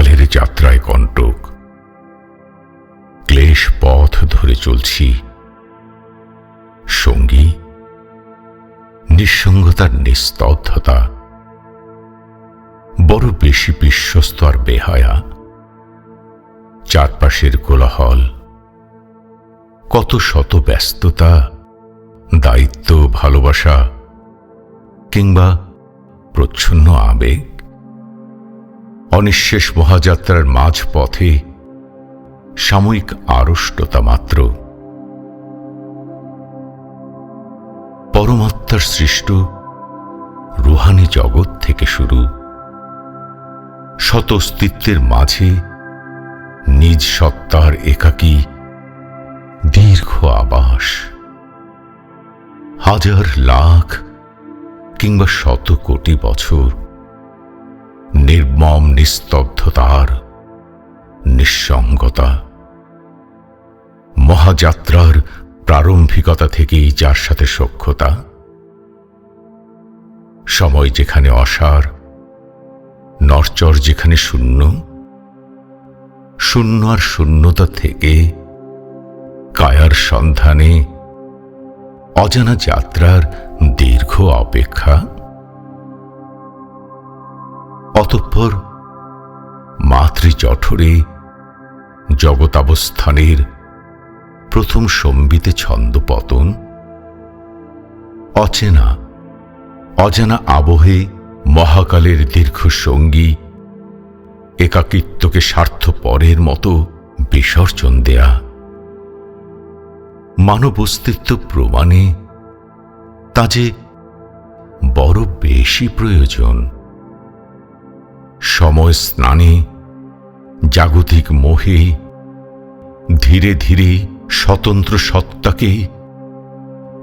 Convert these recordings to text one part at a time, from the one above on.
মহাকালের যাত্রায় কণ্টক। ক্লেশ পথ ধরে চলছি। সঙ্গী, নিঃসঙ্গতার নিস্তব্ধতা। বড় বেশি বিশ্বস্ত আর বেহায়া। চারপাশের কোলাহল। কত শত ব্যস্ততা, দায়িত্ব, ভালোবাসা, কিংবা প্রচ্ছন্ন আবেগ। অনিঃশেষ মহাযাত্রার মাঝ পথে সাময়িক আড়ষ্টতা মাত্র। পরমাত্মার সৃষ্ট রুহানি জগৎ থেকে শুরু। শত অস্তিত্বের মাঝে নিজ সত্তার একাকী দীর্ঘ আবাস। হাজার লাখ কিংবা শত কোটি বছর নির্মম নিস্তব্ধতার নিঃসঙ্গতা। মহাযাত্রার প্রারম্ভিকতা থেকেই যার সাথে সখ্যতা। সময় যেখানে অসার, নরচর যেখানে শূন্য শূন্য আর শূন্যতা থেকে কায়ার সন্ধানে অজানা যাত্রার দীর্ঘ অপেক্ষা। অতঃপর মাতৃজঠরে জগতাবস্থানের প্রথম সম্বিতে ছন্দ পতন অচেনা, অজানা আবহে মহাকালের দীর্ঘ সঙ্গী একাকিত্বকে স্বার্থপরের মতো বিসর্জন দেয়া। মানব অস্তিত্ব প্রমাণে তা যে বড় বেশি প্রয়োজন। সময় স্নানে, জাগতিক মোহে, ধীরে ধীরে স্বতন্ত্র সত্তাকে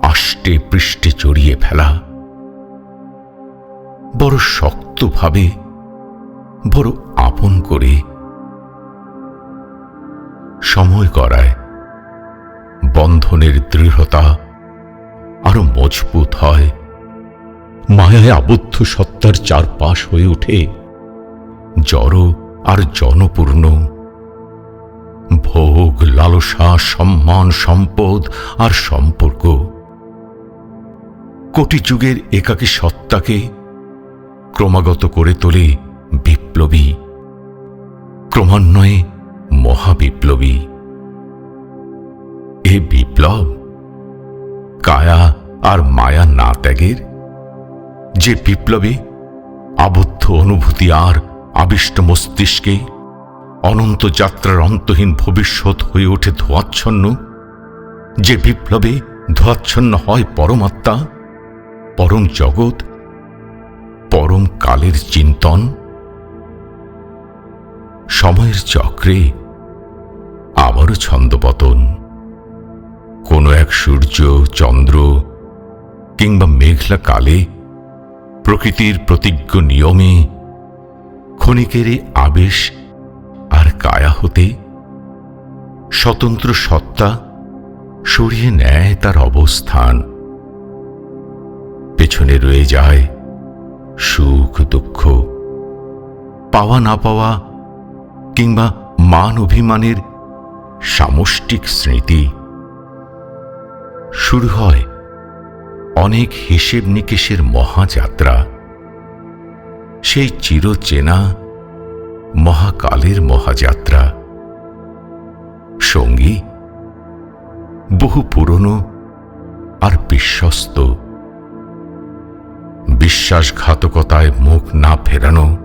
আষ্টে পৃষ্ঠে জড়িয়ে ফেলা। বড় শক্তভাবে, বড় আপন করে সময় করায় বন্ধনের দৃঢ়তা আরও মজবুত হয়। মায়ায় আবদ্ধ সত্তার চারপাশ হয়ে ওঠে। জড় আর জনপূর্ণ। ভোগ, লালসা, সম্মান, সম্পদ আর সম্পর্ক। কোটি যুগের একাকী সত্তাকে ক্রমাগত করে তোলে বিপ্লবী। ক্রমান্বয়ে মহাবিপ্লবী। এ বিপ্লব কায়া আর মায়া না ত্যাগের, যে বিপ্লবে আবদ্ধ অনুভূতি আর আবিষ্ট মস্তিষ্কে অনন্ত যাত্রার অন্তহীন ভবিষ্যৎ হয়ে ওঠে ধোয়াচ্ছন্ন। যে বিপ্লবে ধোয়াচ্ছন্ন হয় পরমাত্মা, পরম জগৎ, পরম কালের চিন্তন। সময়ের চক্রে আবারও ছন্দপতন। কোনো এক সূর্য, চন্দ্র কিংবা মেঘলা কালে প্রকৃতির প্রতিজ্ঞ নিয়মে ক্ষণিকের আবেশ আর কায়া হতে স্বতন্ত্র সত্তা সরিয়ে নেয় তার অবস্থান। পেছনে রয়ে যায় সুখ, দুঃখ, পাওয়া না পাওয়া কিংবা মান অভিমানের সামষ্টিক স্মৃতি। শুরু হয় অনেক হিসেব নিকেশের মহাযাত্রা। সেই চিরচেনা মহাকালের মহাযাত্রা। সঙ্গী বহু পুরনো আর বিশ্বস্ত। বিশ্বাসঘাতকতায় মুখ না ফেরানো